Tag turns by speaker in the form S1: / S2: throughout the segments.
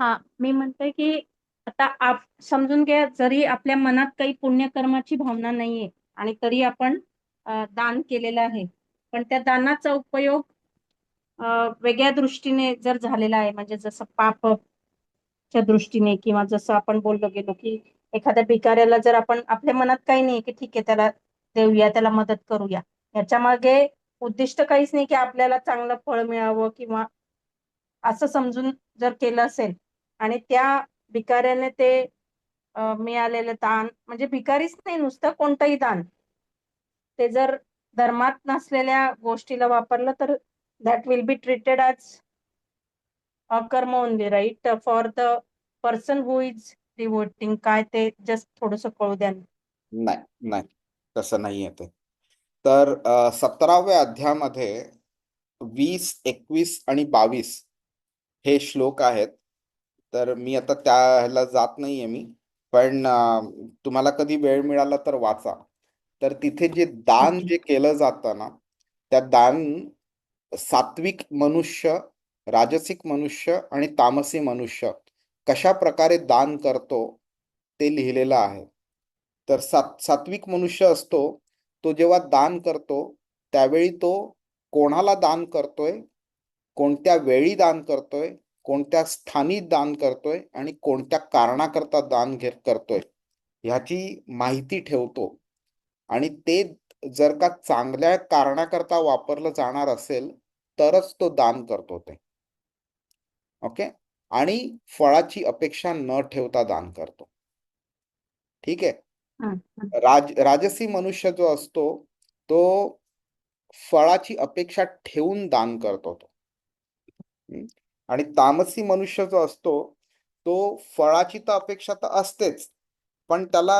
S1: हा मी म्हणते की आता आप समजून घ्या जरी आपल्या मनात काही पुण्यकर्माची भावना नाहीये आणि तरी आपण अ, दान केलेलं आहे. पण त्या दानाचा उपयोग अ, वेगळ्या दृष्टीने जर झालेला आहे म्हणजे जसं पापच्या दृष्टीने किंवा जसं आपण बोललो गेलो की एखाद्या भिकाऱ्याला जर आपण आपल्या मनात काही नाही की ठीक आहे त्याला देऊया त्याला मदत करूया. याच्या मागे उद्दिष्ट काहीच नाही की आपल्याला चांगलं फळ मिळावं किंवा असं समजून जर केलं असेल आणि त्या भिकाऱ्याने ते मिळालेलं दान म्हणजे भिकारीच नाही नुसतं कोणतंही दान. ते जर धर्मात नसलेल्या गोष्टीला वापरलं तर that will be treated as karma only right for the person who is devoting काय ते जस्ट थोडस कळू द्या
S2: नाही नाही तसं नाही येते ते. तर सतराव्या अध्यामध्ये वीस एकवीस आणि बावीस हे श्लोक आहेत. तर मी आता त्या ह्याला जात नाहीये मी. पण तुम्हाला कधी वेळ मिळाला तर वाचा. तर तिथे जे दान जे केलं जातं ना त्या दान सात्विक मनुष्य राजसिक मनुष्य आणि तामसी मनुष्य कशा प्रकारे दान करतो ते लिहिलेलं आहे. तर सात सात्विक मनुष्य असतो तो जेव्हा दान करतो त्यावेळी तो कोणाला दान करतोय? कोणत्या वेळी दान करतोय? कोणत्या स्थानी दान करतोय आणि कोणत्या कारणाकरता दान घे करतोय ह्याची माहिती ठेवतो. आणि ते जर का चांगल्या कारणाकरता वापरलं जाणार असेल तरच तो दान करतो ते. ओके? आणि फळाची अपेक्षा न ठेवता दान करतो. ठीक आहे. राज राजसी मनुष्य जो असतो तो फळाची अपेक्षा ठेवून दान करतो तो. आणि तामसी मनुष्य जो असतो तो फळाची तर अपेक्षा तर असतेच. पण त्याला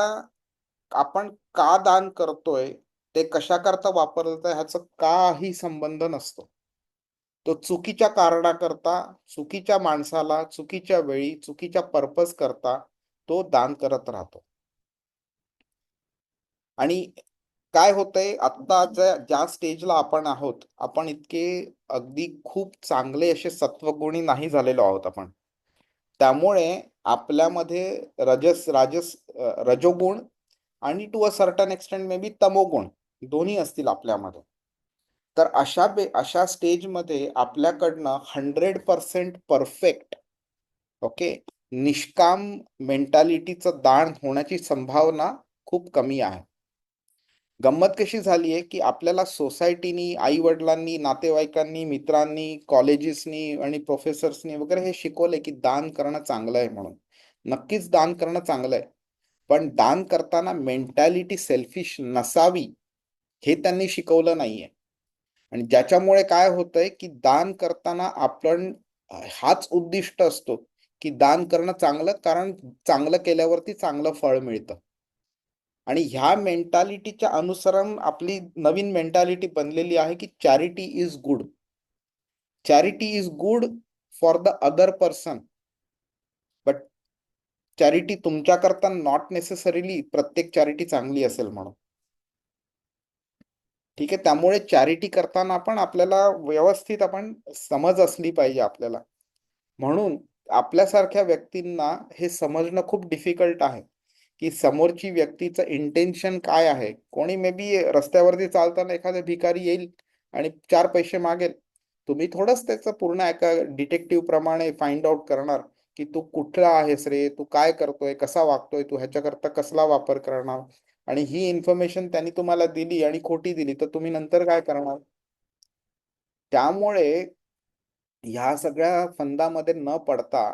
S2: आपण का दान करतोय ते कशाकरता वापरत वापरलं ह्याचा काही संबंध नसतो. तो चुकीच्या कारणाकरता चुकीच्या माणसाला चुकीच्या वेळी चुकीच्या पर्पज करता तो दान करत राहतो. आणि काय होतंय आत्ताच्या ज्या स्टेजला आपण आहोत आपण इतके अगदी खूप चांगले असे सत्वगुणी नाही झालेलो आहोत आपण. त्यामुळे आपल्यामध्ये रजस राजस रजोगुण आणि to a certain extent may be tamoguna दोन्ही असतील आपल्यामध्ये. तर अशा बे अशा स्टेजमध्ये आपल्याकडनं हंड्रेड पर्सेंट परफेक्ट ओके निष्काम मेंटॅलिटीचं दान होण्याची संभावना खूप कमी आहे. गंमत कशी झाली आहे की आपल्याला सोसायटीनी आई वडिलांनी नातेवाईकांनी मित्रांनी कॉलेजेसनी आणि प्रोफेसर्सनी वगैरे हे शिकवलंय की दान करणं चांगलं आहे म्हणून. नक्कीच दान करणं चांगलं आहे. पण दान करताना मेंटॅलिटी सेल्फिश नसावी हे त्यांनी शिकवलं नाहीये. आणि ज्याच्यामुळे काय होतंय की दान करताना आपण हाच उद्दिष्ट असतो की दान करणं चांगलं कारण चांगलं केल्यावरती चांगलं फळ मिळतं. आणि ह्या मेंटॅलिटीच्या अनुसरण आपली नवीन मेंटॅलिटी बनलेली आहे की charity is good charity is good for the other person but charity तुमच्याकरता not necessarily प्रत्येक चॅरिटी चांगली असेल म्हणून. ठीक आहे? त्यामुळे चॅरिटी करताना पण आपल्याला व्यवस्थित आपण समज असली पाहिजे आपल्याला. म्हणून आपल्यासारख्या व्यक्तींना हे समजणं खूप डिफिकल्ट आहे. की समोरची व्यक्तीचं इंटेन्शन काय आहे? कोणी मे बी रस्त्यावरती चालताना एखादा भिकारी येईल आणि चार पैसे मागेल. तुम्ही थोडंच त्याचं पूर्ण एका डिटेक्टिव्ह प्रमाणे फाइंड आउट करणार की तू कुठला आहेस रे? तू काय करतोय? कसा वागतोय? तू ह्याच्याकरता कसला वापर करणार? आणि ही इन्फॉर्मेशन त्यांनी तुम्हाला दिली आणि खोटी दिली तर तुम्ही नंतर काय करणार? त्यामुळे ह्या सगळ्या फंदामध्ये न पडता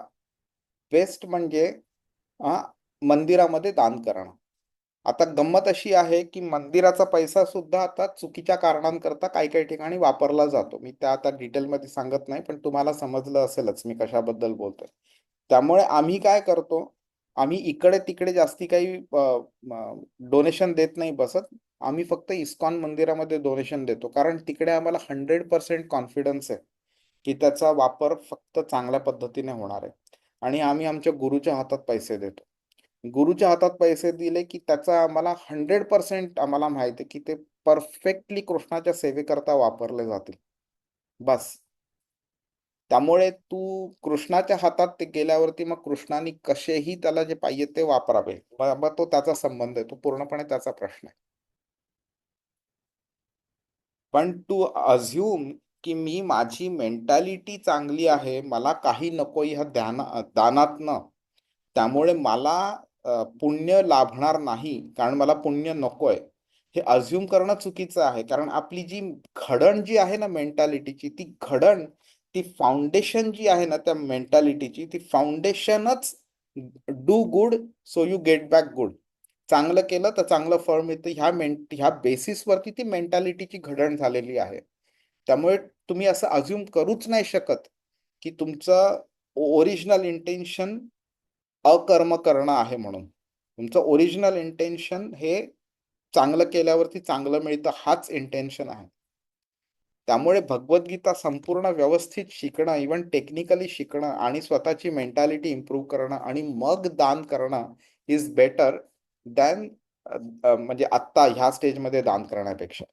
S2: बेस्ट म्हणजे मंदिरामध्ये दान करणं. आता गंमत अशी आहे की मंदिराचा पैसा सुद्धा आता चुकीच्या कारणांकरता काही काही ठिकाणी वापरला जातो. मी त्या आता डिटेलमध्ये सांगत नाही पण तुम्हाला समजलं असेलच मी कशाबद्दल बोलतोय. त्यामुळे आम्ही काय करतो आम्ही इकडे तिकडे जास्ती काही डोनेशन देत नाही बसत. आम्ही फक्त इस्कॉन मंदिरामध्ये डोनेशन देतो. कारण तिकडे आम्हाला हंड्रेड पर्सेंट कॉन्फिडन्स आहे की त्याचा वापर फक्त चांगल्या पद्धतीने होणार आहे. आणि आम्ही आमच्या गुरुच्या हातात पैसे देतो. गुरुच्या हातात पैसे दिले की त्याचा आम्हाला हंड्रेड पर्सेंट आम्हाला माहिती आहे की ते परफेक्टली कृष्णाच्या सेवेकरता वापरले जातील. बस. त्यामुळे तू कृष्णाच्या हातात ते गेल्यावरती मग कृष्णाने कसेही त्याला जे पाहिजे ते वापरावे. मग तो त्याचा संबंध आहे. तो पूर्णपणे त्याचा प्रश्न आहे. पण तू अझ्युम की मी माझी मेंटॅलिटी चांगली आहे. मला काही नको ह्या ध्यान दानातनं. त्यामुळे मला पुण्य लाभणार नाही कारण मला पुण्य नकोय हे अझ्युम करणं चुकीचं आहे. कारण आपली जी घडण जी आहे ना मेंटॅलिटीची ती घडण ती फाउंडेशन जी आहे ना त्या मेंटॅलिटीची ती फाउंडेशनच do good so you get back good चांगलं केलं तर चांगलं फळ मिळतं. ह्या मेंट ह्या बेसिसवरती ती मेंटॅलिटीची घडण झालेली आहे. त्यामुळे तुम्ही असं अज्युम करूच नाही शकत की तुमचं ओरिजिनल इंटेन्शन अकर्म करणं आहे म्हणून. तुमचं ओरिजिनल इंटेन्शन हे चांगलं केल्यावरती चांगलं मिळतं हाच इंटेन्शन आहे. त्यामुळे भगवद्गीता संपूर्ण व्यवस्थित शिकणं इवन टेक्निकली शिकणं आणि स्वतःची मेंटॅलिटी इम्प्रूव्ह करणं आणि मग दान करणं इज बेटर दॅन म्हणजे आत्ता ह्या स्टेजमध्ये दान करण्यापेक्षा.